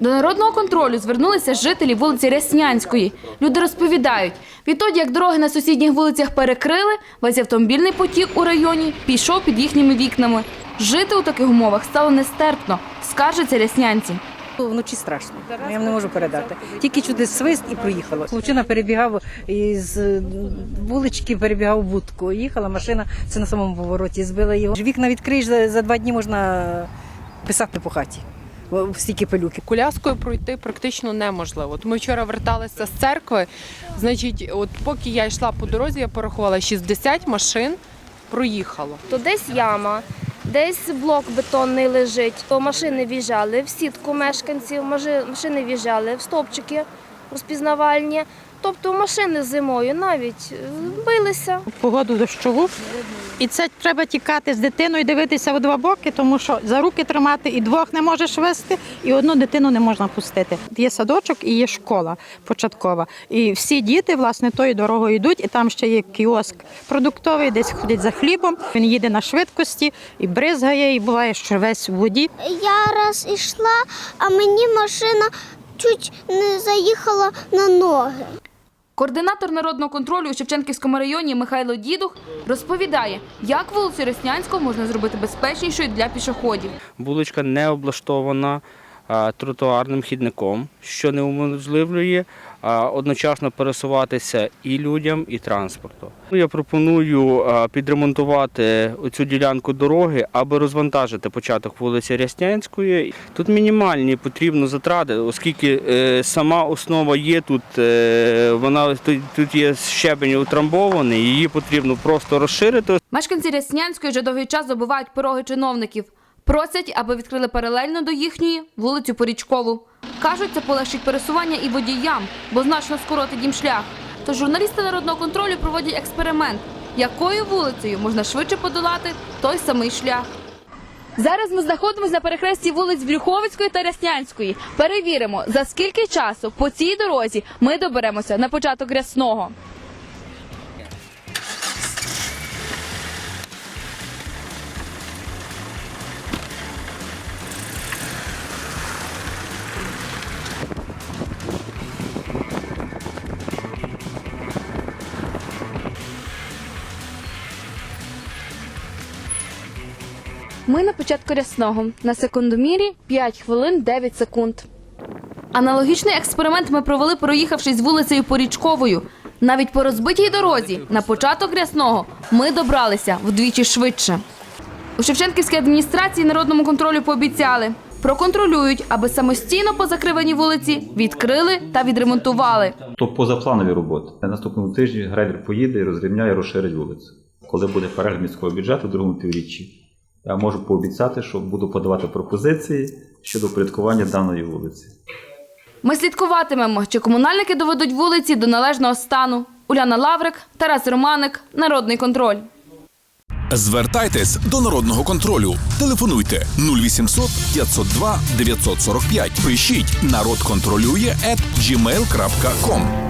До народного контролю звернулися жителі вулиці Ряснянської. Люди розповідають, відтоді, як дороги на сусідніх вулицях перекрили, весь автомобільний потік у районі пішов під їхніми вікнами. Жити у таких умовах стало нестерпно, скаржаться ряснянці. Вночі страшно. Я вам не можу передати. Тільки чуди свист і проїхало. Хлопчина перебігав із вулички, перебігав будку. Їхала машина, це на самому повороті. Збила його. Вікна відкриєш за два дні можна писати по хаті. Бо Стільки пилюки. коляскою пройти практично неможливо. От ми вчора верталися з церкви. Значить, от поки я йшла по дорозі, я порахувала 60 машин проїхало. то десь яма, десь блок бетонний лежить, то машини в'їжджали в сітку мешканців, машини в'їжджали в стовпчики розпізнавальні. Тобто машини зимою навіть е, билися. погоду дощову. І це треба тікати з дитиною, дивитися у два боки, тому що за руки тримати і двох не можеш вести, і одну дитину не можна пустити. Є садочок і є школа початкова. І всі діти власне тою дорогою йдуть, і там ще є кіоск продуктовий, десь ходять за хлібом. Він їде на швидкості і бризгає, і буває, що весь в воді. Я раз ішла, а мені машина чуть не заїхала на ноги. Координатор народного контролю у Шевченківському районі Михайло Дідух розповідає, як вулицю Реснянського можна зробити безпечнішою для пішоходів. Вуличка не облаштована тротуарним хідником, що не уможливлює одночасно пересуватися і людям, і транспорту. Ну, Я пропоную підремонтувати цю ділянку дороги, аби розвантажити початок вулиці Ряснянської. Тут мінімальні потрібно затрати, оскільки е, сама основа є тут, е, вона тут є щебень утрамбований, її потрібно просто розширити, Мешканці Ряснянської вже довгий час забувають пороги чиновників. Просять, аби відкрили паралельно до їхньої вулицю Порічкову. Кажуть, це полегшить пересування і водіям, бо значно скоротить їм шлях. Тож журналісти народного контролю проводять експеримент, якою вулицею можна швидше подолати той самий шлях. Зараз ми знаходимося на перехресті вулиць Брюховицької та Ряснянської. Перевіримо, за скільки часу по цій дорозі ми доберемося на початок рясного. Ми на початку рясного. На секундомірі 5 хвилин 9 секунд. Аналогічний експеримент ми провели, проїхавшись вулицею Порічковою. Навіть по розбитій дорозі на початок рясного ми добралися вдвічі швидше. У Шевченківській адміністрації народному контролю пообіцяли. Проконтролюють, аби самостійно по закриваній вулиці відкрили та відремонтували. То позапланові роботи. На наступному тижні грейдер поїде і розрівняє, розширить вулицю. Коли буде перегляд міського бюджету в другому півріччі, я можу пообіцяти, що буду подавати пропозиції щодо порядкування даної вулиці. Ми слідкуватимемо, чи комунальники доведуть вулиці до належного стану. Уляна Лаврик, Тарас Романик, Народний контроль. Звертайтесь до народного контролю. Телефонуйте 0800 502 945. Пишіть народ контролює at gmail.com.